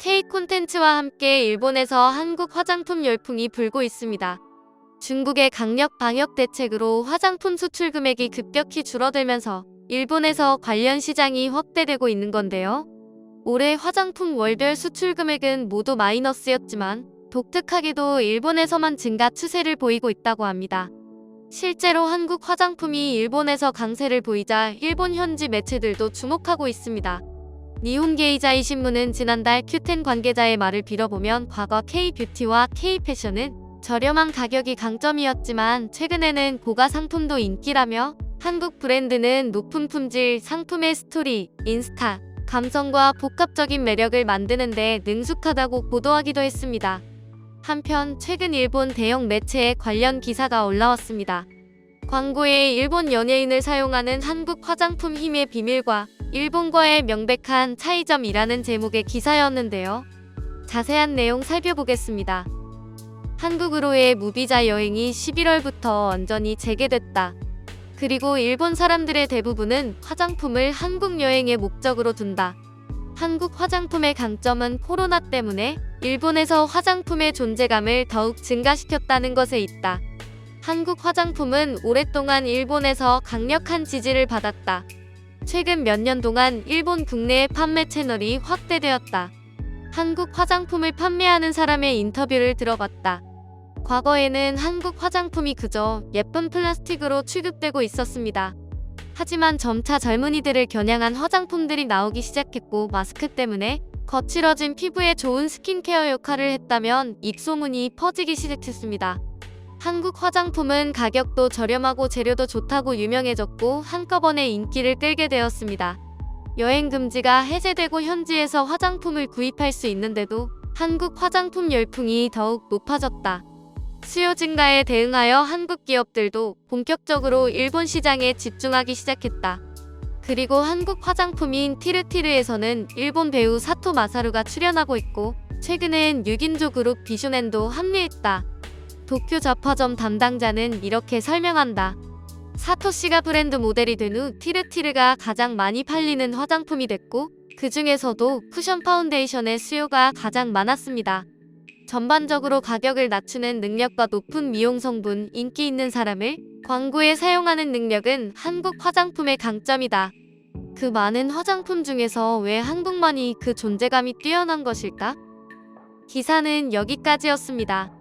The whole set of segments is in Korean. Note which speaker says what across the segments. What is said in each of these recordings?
Speaker 1: K 콘텐츠와 함께 일본에서 한국 화장품 열풍이 불고 있습니다. 중국의 강력 방역 대책으로 화장품 수출 금액이 급격히 줄어들면서 일본에서 관련 시장이 확대되고 있는 건데요. 올해 화장품 월별 수출 금액은 모두 마이너스였지만 독특하게도 일본에서만 증가 추세를 보이고 있다고 합니다. 실제로 한국 화장품이 일본에서 강세를 보이자 일본 현지 매체들도 주목하고 있습니다. 니혼게이자이 신문은 지난달 큐텐 관계자의 말을 빌어보면 과거 K-뷰티와 K-패션은 저렴한 가격이 강점이었지만 최근에는 고가 상품도 인기라며 한국 브랜드는 높은 품질, 상품의 스토리, 인스타, 감성과 복합적인 매력을 만드는 데 능숙하다고 보도하기도 했습니다. 한편 최근 일본 대형 매체에 관련 기사가 올라왔습니다. 광고에 일본 연예인을 사용하는 한국 화장품 힘의 비밀과 일본과의 명백한 차이점이라는 제목의 기사였는데요. 자세한 내용 살펴보겠습니다. 한국으로의 무비자 여행이 11월부터 완전히 재개됐다. 그리고 일본 사람들의 대부분은 화장품을 한국 여행의 목적으로 둔다. 한국 화장품의 강점은 코로나 때문에 일본에서 화장품의 존재감을 더욱 증가시켰다는 것에 있다. 한국 화장품은 오랫동안 일본에서 강력한 지지를 받았다. 최근 몇 년 동안 일본 국내의 판매 채널이 확대되었다. 한국 화장품을 판매하는 사람의 인터뷰를 들어봤다. 과거에는 한국 화장품이 그저 예쁜 플라스틱으로 취급되고 있었습니다. 하지만 점차 젊은이들을 겨냥한 화장품들이 나오기 시작했고 마스크 때문에 거칠어진 피부에 좋은 스킨케어 역할을 했다면 입소문이 퍼지기 시작했습니다. 한국 화장품은 가격도 저렴하고 재료도 좋다고 유명해졌고 한꺼번에 인기를 끌게 되었습니다. 여행 금지가 해제되고 현지에서 화장품을 구입할 수 있는데도 한국 화장품 열풍이 더욱 높아졌다. 수요 증가에 대응하여 한국 기업들도 본격적으로 일본 시장에 집중하기 시작했다. 그리고 한국 화장품인 티르티르에서는 일본 배우 사토 마사루가 출연하고 있고 최근엔 6인조 그룹 비슈넨도 합류했다. 도쿄 잡화점 담당자는 이렇게 설명한다. 사토 씨가 브랜드 모델이 된 후 티르티르가 가장 많이 팔리는 화장품이 됐고 그 중에서도 쿠션 파운데이션의 수요가 가장 많았습니다. 전반적으로 가격을 낮추는 능력과 높은 미용 성분, 인기 있는 사람을 광고에 사용하는 능력은 한국 화장품의 강점이다. 그 많은 화장품 중에서 왜 한국만이 그 존재감이 뛰어난 것일까? 기사는 여기까지였습니다.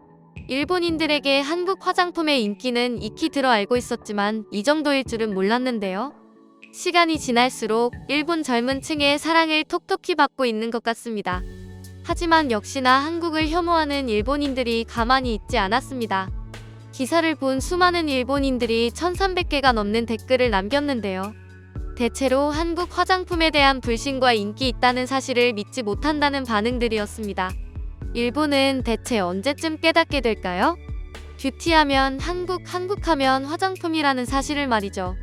Speaker 1: 일본인들에게 한국 화장품의 인기는 익히 들어 알고 있었지만 이 정도일 줄은 몰랐는데요. 시간이 지날수록 일본 젊은 층의 사랑을 톡톡히 받고 있는 것 같습니다. 하지만 역시나 한국을 혐오하는 일본인들이 가만히 있지 않았습니다. 기사를 본 수많은 일본인들이 1300개가 넘는 댓글을 남겼는데요. 대체로 한국 화장품에 대한 불신과 인기 있다는 사실을 믿지 못한다는 반응들이었습니다. 일본은 대체 언제쯤 깨닫게 될까요? 뷰티하면 한국, 한국하면 화장품이라는 사실을 말이죠.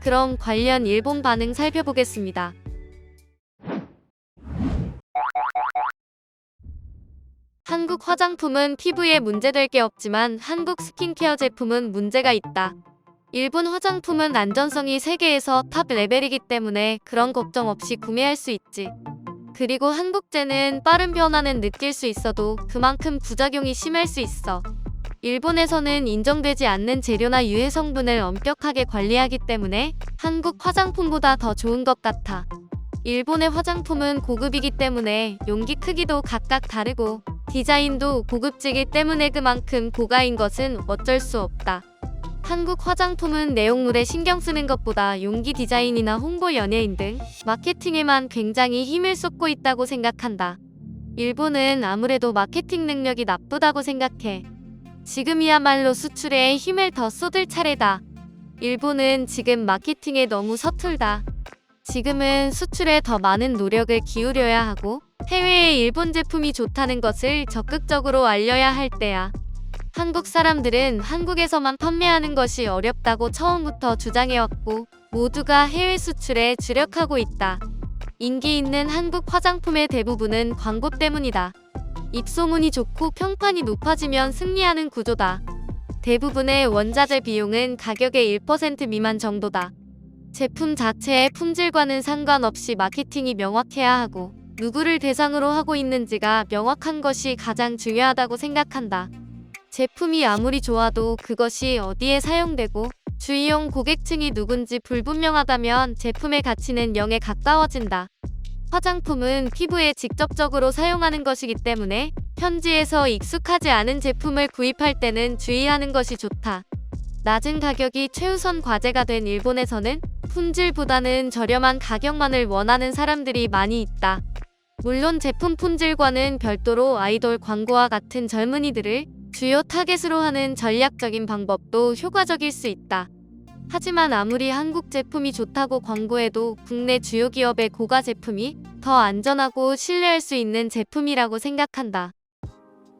Speaker 1: 그럼 관련 일본 반응 살펴보겠습니다. 한국 화장품은 피부에 문제될 게 없지만 한국 스킨케어 제품은 문제가 있다. 일본 화장품은 안전성이 세계에서 탑 레벨이기 때문에 그런 걱정 없이 구매할 수 있지. 그리고 한국제는 빠른 변화는 느낄 수 있어도 그만큼 부작용이 심할 수 있어. 일본에서는 인정되지 않는 재료나 유해 성분을 엄격하게 관리하기 때문에 한국 화장품보다 더 좋은 것 같아. 일본의 화장품은 고급이기 때문에 용기 크기도 각각 다르고 디자인도 고급지기 때문에 그만큼 고가인 것은 어쩔 수 없다. 한국 화장품은 내용물에 신경 쓰는 것보다 용기 디자인이나 홍보 연예인 등 마케팅에만 굉장히 힘을 쏟고 있다고 생각한다. 일본은 아무래도 마케팅 능력이 나쁘다고 생각해. 지금이야말로 수출에 힘을 더 쏟을 차례다. 일본은 지금 마케팅에 너무 서툴다. 지금은 수출에 더 많은 노력을 기울여야 하고 해외에 일본 제품이 좋다는 것을 적극적으로 알려야 할 때야. 한국 사람들은 한국에서만 판매하는 것이 어렵다고 처음부터 주장해왔고 모두가 해외 수출에 주력하고 있다. 인기 있는 한국 화장품의 대부분은 광고 때문이다. 입소문이 좋고 평판이 높아지면 승리하는 구조다. 대부분의 원자재 비용은 가격의 1% 미만 정도다. 제품 자체의 품질과는 상관없이 마케팅이 명확해야 하고 누구를 대상으로 하고 있는지가 명확한 것이 가장 중요하다고 생각한다. 제품이 아무리 좋아도 그것이 어디에 사용되고 주의용 고객층이 누군지 불분명하다면 제품의 가치는 0에 가까워진다. 화장품은 피부에 직접적으로 사용하는 것이기 때문에 현지에서 익숙하지 않은 제품을 구입할 때는 주의하는 것이 좋다. 낮은 가격이 최우선 과제가 된 일본에서는 품질보다는 저렴한 가격만을 원하는 사람들이 많이 있다. 물론 제품 품질과는 별도로 아이돌 광고와 같은 젊은이들을 주요 타겟으로 하는 전략적인 방법도 효과적일 수 있다. 하지만 아무리 한국 제품이 좋다고 광고해도 국내 주요 기업의 고가 제품이 더 안전하고 신뢰할 수 있는 제품이라고 생각한다.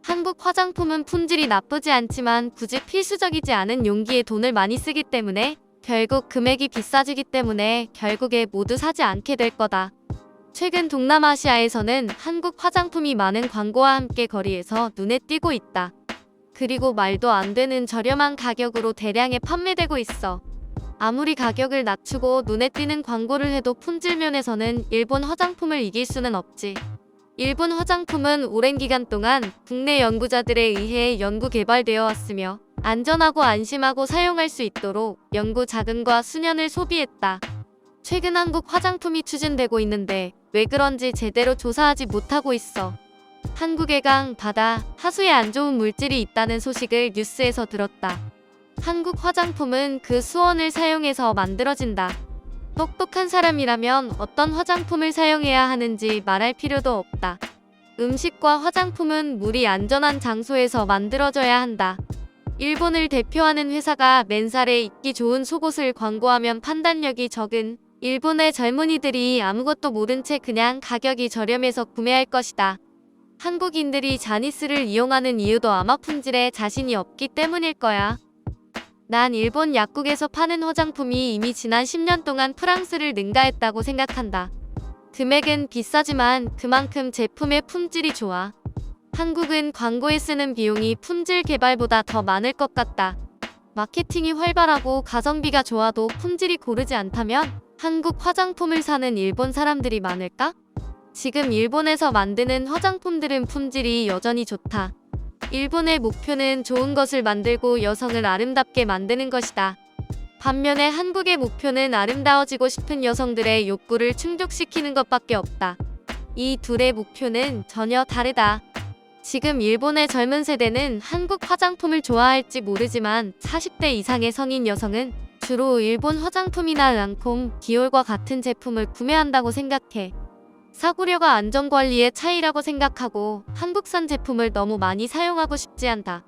Speaker 1: 한국 화장품은 품질이 나쁘지 않지만 굳이 필수적이지 않은 용기에 돈을 많이 쓰기 때문에 결국 금액이 비싸지기 때문에 결국에 모두 사지 않게 될 거다. 최근 동남아시아에서는 한국 화장품이 많은 광고와 함께 거리에서 눈에 띄고 있다. 그리고 말도 안 되는 저렴한 가격으로 대량에 판매되고 있어. 아무리 가격을 낮추고 눈에 띄는 광고를 해도 품질 면에서는 일본 화장품을 이길 수는 없지. 일본 화장품은 오랜 기간 동안 국내 연구자들에 의해 연구 개발되어 왔으며 안전하고 안심하고 사용할 수 있도록 연구 자금과 수년을 소비했다. 최근 한국 화장품이 추진되고 있는데 왜 그런지 제대로 조사하지 못하고 있어. 한국의 강, 바다, 하수에 안 좋은 물질이 있다는 소식을 뉴스에서 들었다. 한국 화장품은 그 수원을 사용해서 만들어진다. 똑똑한 사람이라면 어떤 화장품을 사용해야 하는지 말할 필요도 없다. 음식과 화장품은 물이 안전한 장소에서 만들어져야 한다. 일본을 대표하는 회사가 맨살에 입기 좋은 속옷을 광고하면 판단력이 적은 일본의 젊은이들이 아무것도 모른 채 그냥 가격이 저렴해서 구매할 것이다. 한국인들이 자니스를 이용하는 이유도 아마 품질에 자신이 없기 때문일 거야. 난 일본 약국에서 파는 화장품이 이미 지난 10년 동안 프랑스를 능가했다고 생각한다. 금액은 비싸지만 그만큼 제품의 품질이 좋아. 한국은 광고에 쓰는 비용이 품질 개발보다 더 많을 것 같다. 마케팅이 활발하고 가성비가 좋아도 품질이 고르지 않다면 한국 화장품을 사는 일본 사람들이 많을까? 지금 일본에서 만드는 화장품들은 품질이 여전히 좋다. 일본의 목표는 좋은 것을 만들고 여성을 아름답게 만드는 것이다. 반면에 한국의 목표는 아름다워지고 싶은 여성들의 욕구를 충족시키는 것밖에 없다. 이 둘의 목표는 전혀 다르다. 지금 일본의 젊은 세대는 한국 화장품을 좋아할지 모르지만 40대 이상의 성인 여성은 주로 일본 화장품이나 랑콤, 디올과 같은 제품을 구매한다고 생각해. 사고력과 안전관리의 차이라고 생각하고 한국산 제품을 너무 많이 사용하고 싶지 않다.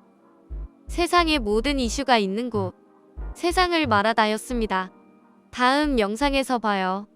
Speaker 1: 세상에 모든 이슈가 있는 곳. 세상을 말하다였습니다. 다음 영상에서 봐요.